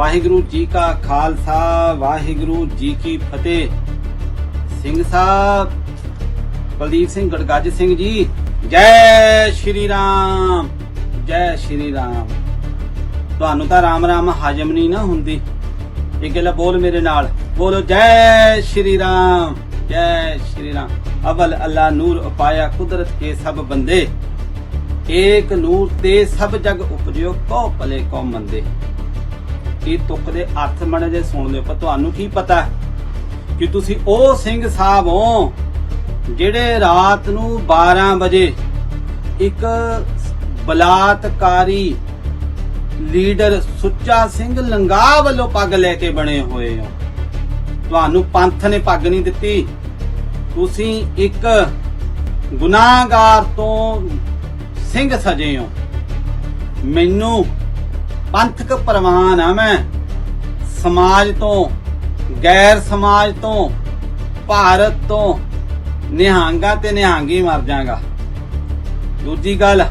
ਵਾਹਿਗੁਰੂ ਜੀ ਕਾ ਖਾਲਸਾ, ਵਾਹਿਗੁਰੂ ਜੀ ਕੀ ਫਤਿਹ। ਸਿੰਘ ਸਾਹਿਬ ਬਲਦੀਪ ਸਿੰਘ, ਗੜਗੱਜ ਸਿੰਘ ਜੀ, ਜੈ ਸ਼੍ਰੀ ਰਾਮ, ਜੈ ਸ਼੍ਰੀ ਰਾਮ। ਤੁਹਾਨੂੰ ਤਾਂ ਰਾਮ ਰਾਮ ਹਜਮ ਨਹੀਂ ਨਾ ਹੁੰਦੀ। ਇਹ ਗੱਲ ਬੋਲ ਮੇਰੇ ਨਾਲ। ਬੋਲੋ, ਜੈ ਸ਼੍ਰੀ ਰਾਮ, ਜੈ ਸ਼੍ਰੀ ਰਾਮ। ਅਵਲ ਅੱਲਾ ਨੂਰ ਉਪਾਇਆ ਕੁਦਰਤ ਕੇ ਸਭ ਬੰਦੇ। ਏਕ ਨੂਰ ਤੇ ਸਭ ਜਗ ਉਪਜਿਓ ਕੋ ਭਲੇ ਕੋ ਮੰਦੇ। ਇਹ ਤੁੱਕ ਦੇ ਅਰਥ ਮਣੇ ਜੇ ਸੁਣ ਲਿਓ, ਪਰ ਤੁਹਾਨੂੰ ਕੀ ਪਤਾ ਕਿ ਤੁਸੀਂ ਉਹ ਸਿੰਘ ਸਾਹਿਬ ਹੋ ਜਿਹੜੇ ਰਾਤ ਨੂੰ 12 ਵਜੇ ਇੱਕ ਬਲਾਤਕਾਰੀ ਲੀਡਰ ਸੁੱਚਾ ਸਿੰਘ ਲੰਗਾ ਵੱਲੋਂ ਪੱਗ ਲੈ ਕੇ ਬਣੇ ਹੋਏ ਹੋ। ਤੁਹਾਨੂੰ ਪੰਥ ਨੇ ਪੱਗ ਨਹੀਂ ਦਿੱਤੀ। ਤੁਸੀਂ ਇੱਕ ਗੁਨਾਹਗਾਰ ਤੋਂ ਸਿੰਘ ਸਜੇ ਹੋ। ਮੈਨੂੰ ਪੰਥਕ ਪ੍ਰਵਾਨ ਆ ਮੈਂ। ਸਮਾਜ ਤੋਂ, ਗੈਰ ਸਮਾਜ ਤੋਂ, ਭਾਰਤ ਤੋਂ, ਨਿਹੰਗਾ ਤੇ ਨਿਹੰਗੀ ਮਰ ਜਾਗਾ। ਦੂਜੀ ਗੱਲ,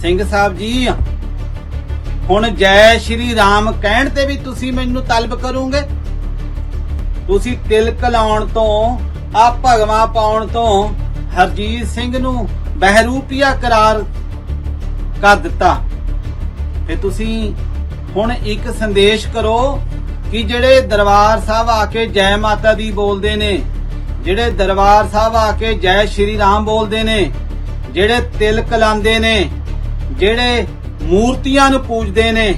ਸਿੰਘ ਸਾਹਿਬ ਜੀ, ਹੁਣ ਜੈ ਸ਼੍ਰੀ ਰਾਮ ਕਹਿਣ ਤੇ ਵੀ ਤੁਸੀਂ ਮੈਨੂੰ ਤਲਬ ਕਰੋਗੇ? ਤੁਸੀਂ ਤਿਲਕ ਲਾਉਣ ਤੋਂ, ਆ ਭਗਵਾ ਪਾਉਣ ਤੋਂ ਹਰਜੀਤ ਸਿੰਘ ਨੂੰ ਬਹਿਰੂਪੀਆ ਕਰਾਰ ਕਰ ਦਿੱਤਾ। ਤੇ ਤੁਸੀਂ ਹੁਣ ਇੱਕ ਸੰਦੇਸ਼ ਕਰੋ ਕਿ ਜਿਹੜੇ ਦਰਬਾਰ ਸਾਹਿਬ ਆ ਕੇ ਜੈ ਮਾਤਾ ਦੀ ਬੋਲਦੇ ਨੇ, ਜਿਹੜੇ ਦਰਬਾਰ ਸਾਹਿਬ ਆ ਕੇ ਜੈ ਸ਼੍ਰੀ ਰਾਮ ਬੋਲਦੇ ਨੇ, ਜਿਹੜੇ ਤਿਲਕ ਲਾਉਂਦੇ ਨੇ, ਜਿਹੜੇ ਮੂਰਤੀਆਂ ਨੂੰ ਪੂਜਦੇ ਨੇ,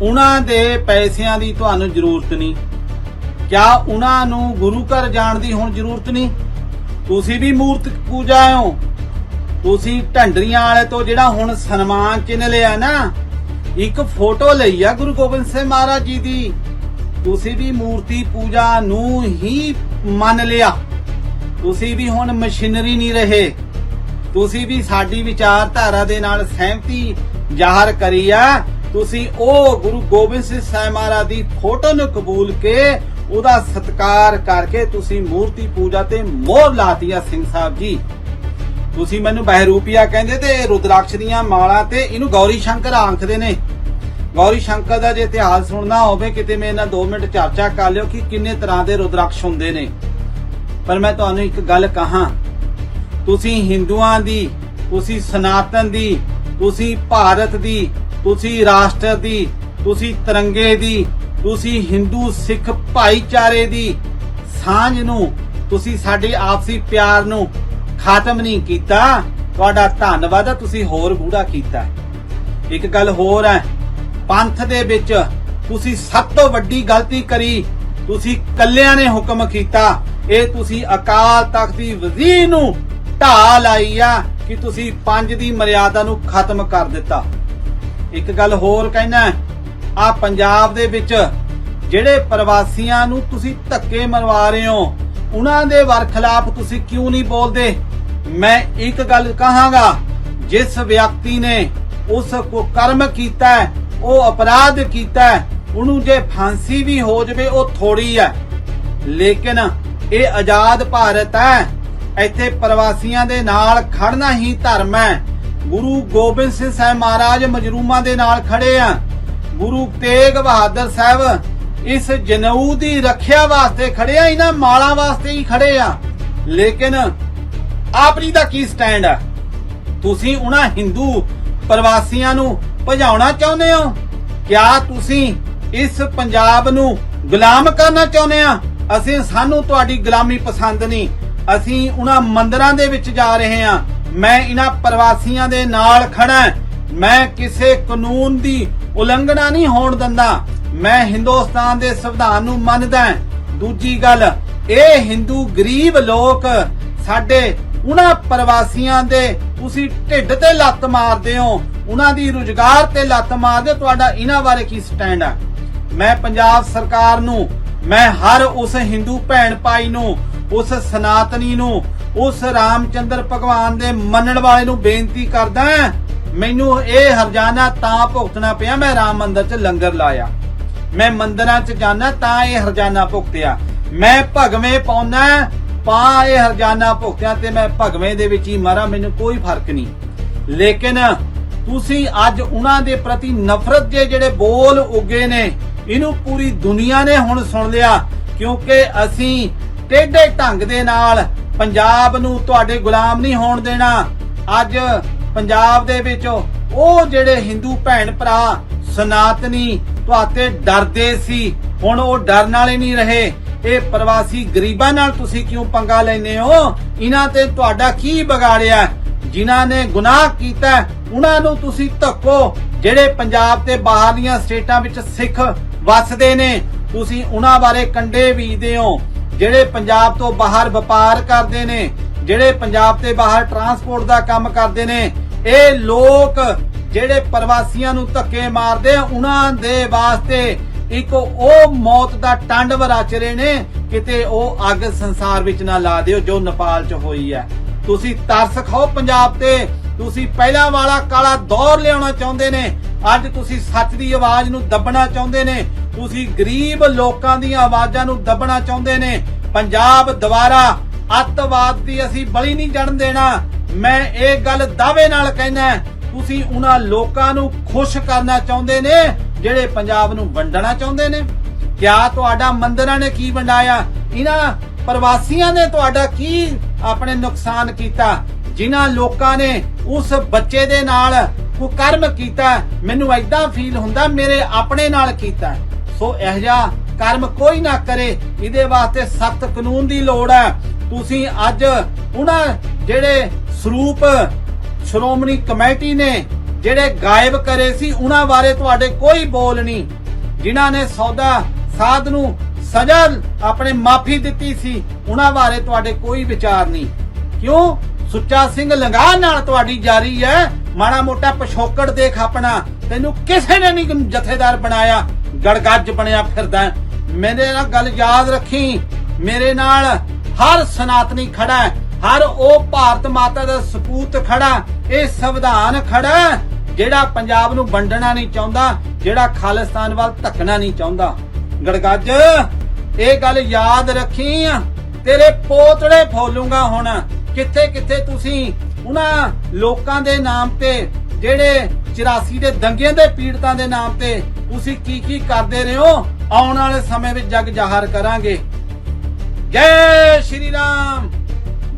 ਉਹਨਾਂ ਦੇ ਪੈਸਿਆਂ ਦੀ ਤੁਹਾਨੂੰ ਜ਼ਰੂਰਤ ਨਹੀਂ। ਕਿਆ ਉਹਨਾਂ ਨੂੰ ਗੁਰੂ ਘਰ ਜਾਣ ਦੀ ਹੁਣ ਜ਼ਰੂਰਤ ਨਹੀਂ? ਤੁਸੀਂ ਵੀ ਮੂਰਤ ਪੂਜਾ ਹੋ। ਤੁਸੀਂ ਢੰਡਰੀਆਂ ਵਾਲੇ ਤੋਂ ਜਿਹੜਾ ਹੁਣ ਸਨਮਾਨ ਚਿੰਨ ਲਿਆ ਨਾ, ਇੱਕ ਫੋਟੋ ਲਈ ਆ ਗੁਰੂ ਗੋਬਿੰਦ ਸਿੰਘ ਮਹਾਰਾਜ ਜੀ ਦੀ। ਤੁਸੀਂ ਵੀ ਮੂਰਤੀ ਪੂਜਾ ਨੂੰ ਹੀ ਮੰਨ ਲਿਆ। ਤੁਸੀਂ ਵੀ ਹੁਣ ਮਸ਼ੀਨਰੀ ਨਹੀਂ ਰਹੇ। ਤੁਸੀਂ ਵੀ ਸਾਡੀ ਵਿਚਾਰਧਾਰਾ ਦੇ ਨਾਲ ਸਹਿਮਤੀ ਜ਼ਾਹਰ ਕਰੀ ਆ। ਤੁਸੀਂ ਉਹ ਗੁਰੂ ਗੋਬਿੰਦ ਸਿੰਘ ਸਾਹਿਬ ਮਹਾਰਾਜ ਦੀ ਫੋਟੋ ਨੂੰ ਕਬੂਲ ਕੇ ਉਹਦਾ ਸਤਿਕਾਰ ਕਰਕੇ ਤੁਸੀਂ ਮੂਰਤੀ ਪੂਜਾ ਤੇ ਮੋਹਰ ਲਾਤੀ ਆ ਸਿੰਘ ਸਾਹਿਬ ਜੀ। ਤੁਸੀਂ ਮੈਨੂੰ ਬਹਿਰੂਪੀਆ ਕਹਿੰਦੇ ਤੇ ਰੁਦਰਾਕਸ਼ ਦੀਆਂ ਮਾਲਾ ਤੇ ਇਹਨੂੰ ਗੌਰੀ ਸ਼ੰਕਰ ਆਂਖਦੇ ਨੇ। ਗੌਰੀ ਸ਼ੰਕਰ ਦਾ ਜੇ ਇਤਿਹਾਸ ਸੁਣਨਾ ਹੋਵੇ, ਕਿਤੇ ਮੇਰੇ ਨਾਲ 2 ਮਿੰਟ ਚਰਚਾ ਕਰ ਲਿਓ ਕਿ ਕਿੰਨੇ ਤਰ੍ਹਾਂ ਦੇ ਰੁਦਰਾਕਸ਼ ਹੁੰਦੇ ਨੇ। ਪਰ ਮੈਂ ਤੁਹਾਨੂੰ ਇੱਕ ਗੱਲ ਕਹਾਂ, ਤੁਸੀਂ ਹਿੰਦੂਆਂ ਦੀ, ਤੁਸੀਂ ਸਨਾਤਨ ਦੀ, ਤੁਸੀਂ ਭਾਰਤ ਦੀ, ਤੁਸੀਂ ਰਾਸ਼ਟਰ ਦੀ, ਤੁਸੀਂ ਤਿਰੰਗੇ ਦੀ, ਤੁਸੀਂ ਹਿੰਦੂ ਸਿੱਖ ਭਾਈਚਾਰੇ ਦੀ ਸਾਂਝ ਨੂੰ, ਤੁਸੀਂ ਸਾਡੇ ਆਪਸੀ ਪਿਆਰ ਨੂੰ ਖਤਮ ਨਹੀਂ ਕੀਤਾ। ਤੁਹਾਡਾ ਧੰਨਵਾਦ ਹੈ ਤੁਸੀਂ ਹੋਰ ਗੂੜਾ ਕੀਤਾ। ਇੱਕ ਗੱਲ ਹੋਰ ਹੈ, ਪੰਥ ਦੇ ਵਿੱਚ ਤੁਸੀਂ ਸਭ ਤੋਂ ਵੱਡੀ ਗਲਤੀ ਕਰੀ, ਤੁਸੀਂ ਕੱਲਿਆਂ ਨੇ ਹੁਕਮ ਕੀਤਾ। ਇਹ ਤੁਸੀਂ ਅਕਾਲ ਤਖਤ ਦੀ ਵਜ਼ੀਰ ਨੂੰ ਢਾ ਲਾਈ ਆ ਕਿ ਤੁਸੀਂ ਪੰਜ ਦੀ ਮਰਿਆਦਾ ਨੂੰ ਖਤਮ ਕਰ ਦਿੱਤਾ। ਇੱਕ ਗੱਲ ਹੋਰ ਕਹਿਣਾ ਆ ਪੰਜਾਬ ਦੇ ਵਿੱਚ ਜਿਹੜੇ ਪ੍ਰਵਾਸੀਆਂ ਨੂੰ ਤੁਸੀਂ ਧੱਕੇ ਮਰਵਾ ਰਹੇ ਹੋ ਉਹਨਾਂ ਦੇ ਵਰਖਲਾਫ ਤੁਸੀਂ ਕਿਉਂ ਨਹੀਂ ਬੋਲਦੇ? ਮੈਂ ਇੱਕ ਗੱਲ ਕਹਾਂਗਾ, ਜਿਸ ਵਿਅਕਤੀ ਨੇ ਉਸ ਕੋ ਕਰਮ ਕੀਤਾ ਉਹ ਅਪਰਾਧ ਕੀਤਾ ਉਹਨੂੰ ਜੇ ਫਾਂਸੀ ਵੀ ਹੋ ਜਵੇ, ਉਹ ਥੋੜੀ ਹੈ। ਲੇਕਿਨ ਇਹ ਆਜ਼ਾਦ ਭਾਰਤ ਹੈ, ਇੱਥੇ ਪ੍ਰਵਾਸੀਆਂ ਦੇ ਨਾਲ ਖੜਨਾ ਹੀ ਧਰਮ ਹੈ। ਗੁਰੂ ਗੋਬਿੰਦ ਸਿੰਘ ਸਾਹਿਬ ਮਹਾਰਾਜ ਮਜਰੂਮਾਂ ਦੇ ਨਾਲ ਖੜੇ ਆ। ਗੁਰੂ ਤੇਗ ਬਹਾਦਰ ਸਾਹਿਬ ਇਸ ਜਨਊ ਦੀ ਰੱਖਿਆ ਵਾਸਤੇ ਖੜੇ ਆ, ਇਹਨਾਂ ਮਾਲਾਂ ਵਾਸਤੇ ਹੀ ਖੜੇ ਆ। ਲੇਕਿਨ ਆਪਣੀ ਦਾ ਕੀ ਸਟੈਂਡ ਆ? ਤੁਸੀਂ ਉਹਨਾਂ ਹਿੰਦੂ ਪ੍ਰਵਾਸੀਆਂ ਨੂੰ ਭਜਾਉਣਾ ਚਾਹੁੰਦੇ ਹੋ? ਕਿਆ ਤੁਸੀਂ ਇਸ ਪੰਜਾਬ ਨੂੰ ਗੁਲਾਮ ਕਰਨਾ ਚਾਹੁੰਦੇ ਆ? ਅਸੀਂ, ਸਾਨੂੰ ਤੁਹਾਡੀ ਗੁਲਾਮੀ ਪਸੰਦ ਨਹੀਂ। ਅਸੀਂ ਉਹਨਾਂ ਮੰਦਰਾਂ ਦੇ ਵਿੱਚ ਜਾ ਰਹੇ ਹਾਂ ਮੈਂ ਇਹਨਾਂ ਪ੍ਰਵਾਸੀਆਂ ਦੇ ਨਾਲ ਖੜਾ ਮੈਂ ਕਿਸੇ ਕਾਨੂੰਨ ਦੀ ਉਲੰਘਣਾ ਨਹੀਂ ਹੋਣ ਦਿੰਦਾ। ਮੈਂ ਹਿੰਦੁਸਤਾਨ ਦੇ ਸੰਵਿਧਾਨ ਨੂੰ ਮੰਨਦਾ ਹਾਂ। ਦੂਜੀ ਗੱਲ, ਇਹ ਹਿੰਦੂ ਗਰੀਬ ਲੋਕ ਸਾਡੇ ਉਹਨਾਂ ਪ੍ਰਵਾਸੀਆਂ ਦੇ ਤੁਸੀਂ ਢਿੱਡ ਤੇ ਲੱਤ ਮਾਰਦੇ ਹੋ, ਉਹਨਾਂ ਦੀ ਰੁਜ਼ਗਾਰ ਤੇ ਲੱਤ ਮਾਰਦੇ ਹੋ, ਤੁਹਾਡਾ ਇਹਨਾਂ ਬਾਰੇ ਕੀ ਸਟੈਂਡ ਆ? ਮੈਂ ਪੰਜਾਬ ਸਰਕਾਰ ਨੂੰ, ਮੈਂ ਹਰ ਉਸ ਹਿੰਦੂ ਭੈਣ ਭਾਈ ਨੂੰ, ਉਸ ਸਨਾਤਨੀ ਨੂੰ, ਉਸ ਰਾਮਚੰਦਰ ਭਗਵਾਨ ਦੇ ਮੰਨਣ ਵਾਲੇ ਨੂੰ ਬੇਨਤੀ ਕਰਦਾ ਮੈਨੂੰ ਇਹ ਹਰਜਾਨਾ ਤਾਂ ਭੁਗਤਣਾ ਪਿਆ, ਮੈਂ ਰਾਮ ਮੰਦਿਰ 'ਚ ਲੰਗਰ ਲਾਇਆ। ਮੈਂ ਮੰਦਿਰਾਂ 'ਚ ਜਾਣਾ ਤਾਂ ਇਹ ਹਰਜਾਨਾ ਭੁਗਤਿਆ। ਮੈਂ ਭਗਵੇਂ ਪਾਉਣਾ ਪਾ ਇਹ ਹਰਜਾਨਾ ਭੁਗਤਿਆ ਤੇ ਮੈਂ ਭਗਵੇਂ ਦੇ ਵਿੱਚ ਹੀ ਮਰਾਂ, ਮੈਨੂੰ ਕੋਈ ਫ਼ਰਕ ਨਹੀਂ। ਲੇਕਿਨ ਤੁਸੀਂ ਅੱਜ ਉਹਨਾਂ ਦੇ ਪ੍ਰਤੀ ਨਫ਼ਰਤ ਦੇ ਜਿਹੜੇ ਬੋਲ ਉੱਗੇ ਨੇ, ਇਹਨੂੰ ਪੂਰੀ ਦੁਨੀਆ ਨੇ ਹੁਣ ਸੁਣ ਲਿਆ, ਕਿਉਂਕਿ ਅਸੀਂ ਟੇਢੇ ਢੰਗ ਦੇ ਨਾਲ ਪੰਜਾਬ ਨੂੰ ਤੁਹਾਡੇ ਗੁਲਾਮ ਨਹੀਂ ਹੋਣ ਦੇਣਾ। ਅੱਜ ਪੰਜਾਬ ਦੇ ਵਿੱਚ ਉਹ ਜਿਹੜੇ ਹਿੰਦੂ ਭੈਣ ਭਰਾ ਸਨਾਤਨੀ ਤੁਹਾਤੇ ਡਰਦੇ ਸੀ, ਹੁਣ ਉਹ ਡਰਨ ਵਾਲੇ ਨਹੀਂ ਰਹੇ। ਇਹ ਪ੍ਰਵਾਸੀ ਗਰੀਬਾਂ ਨਾਲ ਤੁਸੀਂ ਕਿਉਂ ਪੰਗਾ ਲੈਨੇ ਹੋ? ਇਹਨਾਂ ਤੇ ਤੁਹਾਡਾ ਕੀ ਵਿਗਾੜਿਆ? ਜਿਨ੍ਹਾਂ ਨੇ ਗੁਨਾਹ ਕੀਤਾ, ਉਹਨਾਂ ਨੂੰ ਤੁਸੀਂ ਧੱਕੋ। ਜਿਹੜੇ ਪੰਜਾਬ ਤੇ ਬਾਹਰਲੀਆਂ ਸਟੇਟਾਂ ਵਿੱਚ ਸਿੱਖ ਵੱਸਦੇ ਨੇ, ਤੁਸੀਂ ਉਹਨਾਂ ਬਾਰੇ ਕੰਡੇ ਬੀਜਦੇ ਹੋ। ਜਿਹੜੇ ਪੰਜਾਬ ਤੋਂ ਬਾਹਰ ਵਪਾਰ ਕਰਦੇ ਨੇ, ਜਿਹੜੇ ਪੰਜਾਬ ਤੇ ਬਾਹਰ ਟਰਾਂਸਪੋਰਟ ਦਾ ਕੰਮ ਕਰਦੇ ਨੇ, ਇਹ ਲੋਕ ਜਿਹੜੇ ਪ੍ਰਵਾਸੀਆਂ ਨੂੰ ਧੱਕੇ ਮਾਰਦੇ ਆ, ਉਹਨਾਂ ਦੇ ਵਾਸਤੇ ਇੱਕ ਉਹ ਮੌਤ ਦਾ ਟੰਡ ਰਚ ਰਹੇ ਨੇ, ਕਿਤੇ ਉਹ ਅੱਗ ਸੰਸਾਰ ਵਿੱਚ ਨਾ ਲਾ ਦਿਓ, ਜੋ ਨੇਪਾਲ 'ਚ ਹੋਈ ਹੈ। ਤੁਸੀਂ ਤਰਸ ਖਾਓ ਪੰਜਾਬ ਤੇ। ਤੁਸੀਂ ਪਹਿਲਾਂ ਵਾਲਾ ਕਾਲਾ ਦੌਰ ਲਿਆਉਣਾ ਚਾਹੁੰਦੇ ਨੇ। ਅੱਜ ਤੁਸੀਂ ਸੱਚ ਦੀ ਆਵਾਜ਼ ਨੂੰ ਦੱਬਣਾ ਚਾਹੁੰਦੇ ਨੇ। ਤੁਸੀਂ ਗਰੀਬ ਲੋਕਾਂ ਦੀਆਂ ਆਵਾਜ਼ਾਂ ਨੂੰ ਦੱਬਣਾ ਚਾਹੁੰਦੇ ਨੇ। ਪੰਜਾਬ ਦੁਬਾਰਾ ਅੱਤਵਾਦ ਦੀ ਅਸੀਂ ਬਲੀ ਨਹੀਂ ਜੜਨ ਦੇਣਾ। ਮੈਂ ਇਹ ਗੱਲ ਦਾਅਵੇ ਨਾਲ ਕਹਿੰਦਾ ਤੁਸੀਂ ਉਹਨਾਂ ਲੋਕਾਂ ਨੂੰ ਖੁਸ਼ ਕਰਨਾ ਚਾਹੁੰਦੇ ਨੇ, ਜਿਹੜੇ ਪੰਜਾਬ ਨੂੰ ਵੰਡਣਾ ਚਾਹੁੰਦੇ ਨੇ। ਕਿਆ ਤੁਹਾਡਾ ਮੰਦਰਾਂ ਨੇ ਕੀ ਵੰਡਾਇਆ? ਇਹਨਾਂ ਪ੍ਰਵਾਸੀਆਂ ਨੇ ਤੁਹਾਡਾ ਕੀ ਆਪਣੇ ਨੁਕਸਾਨ ਕੀਤਾ? ਜਿਨ੍ਹਾਂ ਲੋਕਾਂ ਨੇ ਉਸ ਬੱਚੇ ਦੇ ਨਾਲ ਕੁਕਰਮ ਕੀਤਾ, ਮੈਨੂੰ ਐਦਾਂ ਫੀਲ ਹੁੰਦਾ ਮੇਰੇ ਆਪਣੇ ਨਾਲ ਕੀਤਾ। ਸੋ ਇਹ ਜਿਹਾ ਕਰਮ ਕੋਈ ਨਾ ਕਰੇ, ਇਹਦੇ ਵਾਸਤੇ ਸਖਤ ਕਾਨੂੰਨ ਦੀ ਲੋੜ ਹੈ। ਤੁਸੀਂ ਅੱਜ ਉਹਨਾਂ ਜਿਹੜੇ ਸਰੂਪ ਸ਼੍ਰੋਮਣੀ ਕਮੇਟੀ ਨੇ ਜਿਹੜੇ ਗਾਇਬ ਕਰੇ ਸੀ, ਉਹਨਾਂ ਬਾਰੇ ਤੁਹਾਡੇ ਕੋਈ ਬੋਲ ਨਹੀਂ। ਜਿਨ੍ਹਾਂ ਨੇ ਸੌਦਾ, ਸਾਧ ਨੂੰ ਸਜ਼ਾ ਆਪਣੇ ਮਾਫੀ ਦਿੱਤੀ ਸੀ, ਉਹਨਾਂ ਬਾਰੇ ਤੁਹਾਡੇ ਕੋਈ ਵਿਚਾਰ ਨਹੀਂ। ਕਿਉਂ? ਸੁੱਚਾ ਸਿੰਘ ਲੰਗਾ ਨਾਲ ਤੁਹਾਡੀ ਜਾਰੀ ਹੈ। ਮਾੜਾ ਮੋਟਾ ਪਿਛੋਕੜ ਦੇਖ ਆਪਣਾ। ਤੈਨੂੰ ਕਿਸੇ ਨੇ ਨਹੀਂ ਜਥੇਦਾਰ ਬਣਾਇਆ। ਗੜਗੱਜ ਬਣਿਆ ਫਿਰਦਾ ਮੇਰੇ ਨਾਲ ਗੱਲ ਯਾਦ ਰੱਖੀ। ਮੇਰੇ ਨਾਲ ਹਰ ਸਨਾਤਨੀ ਖੜਾ ਹੈ। ਹਰ ਉਹ ਭਾਰਤ ਮਾਤਾ ਦਾ ਸਪੂਤ ਖੜਾ, ਇਹ ਸੰਵਿਧਾਨ ਖੜਾ, ਜਿਹੜਾ ਪੰਜਾਬ ਨੂੰ ਵੰਡਣਾ ਨਹੀਂ ਚਾਹੁੰਦਾ, ਜਿਹੜਾ ਖਾਲਿਸਤਾਨ ਵੱਲ ਧੱਕਣਾ ਨਹੀਂ ਚਾਹੁੰਦਾ। ਗੜਗੱਜ, ਇਹ ਗੱਲ ਯਾਦ ਰੱਖੀ, ਤੇਰੇ ਪੋਤੜੇ ਫੋਲੂਗਾ ਹੁਣ। ਕਿੱਥੇ ਕਿੱਥੇ ਤੁਸੀਂ? ਉਹਨਾਂ ਲੋਕਾਂ ਦੇ ਨਾਮ ਤੇ, ਜਿਹੜੇ 84 ਦੇ ਦੰਗਿਆਂ ਦੇ ਪੀੜਤਾਂ ਦੇ ਨਾਮ ਤੇ, ਤੁਸੀਂ ਕੀ ਕੀ ਕਰਦੇ ਰਹੇ ਹੋ? ਆਉਣ ਵਾਲੇ ਸਮੇਂ ਵਿੱਚ ਜਗ ਜ਼ਾਹਰ ਕਰਾਂਗੇ। ਜੈ ਸ਼੍ਰੀ ਰਾਮ!